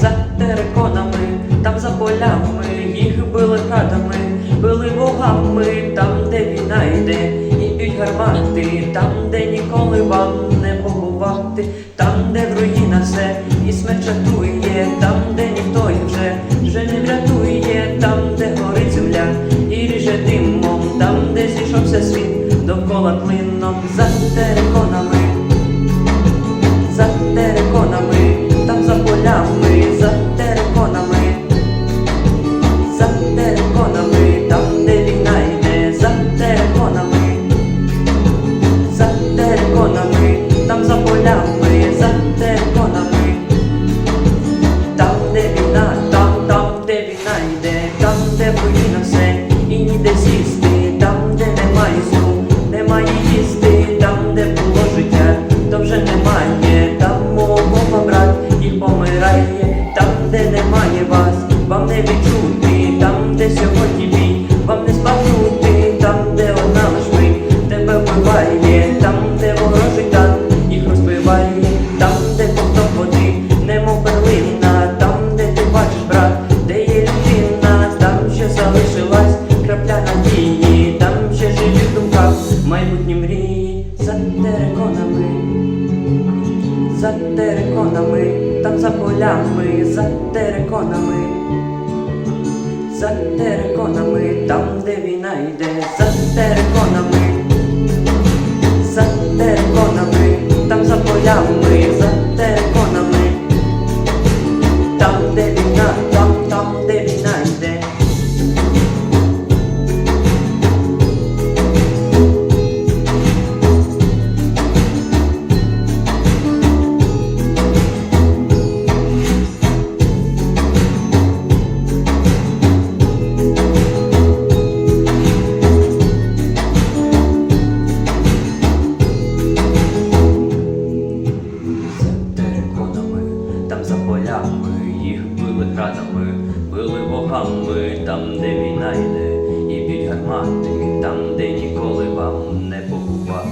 За териконами, там за полями, їх били градами, били вогами, там, де війна йде, і б'ють гармати, там, де ніколи вам вже, вже не врятує, там, де горить земля, і ріже димом, там, де зійшовся світ, довкола клином, там, де руїна все, і ніде сісти, там, де немає сну, немає їсти, там, де було життя, то вже немає, там мого брат і помирає, там, де немає вас, вам не відчути, там, де сьогодні бій, вам не спахнути, там, де одна лиш мить тебе вбиває, там, де ворожий териконами, за териконами, там за полями, за териконами, за териконами, там, де війна йде, за териконами за териконами, там за полями, катами, били богами там, де війна йде, і під гармати, там, де ніколи вам не побував.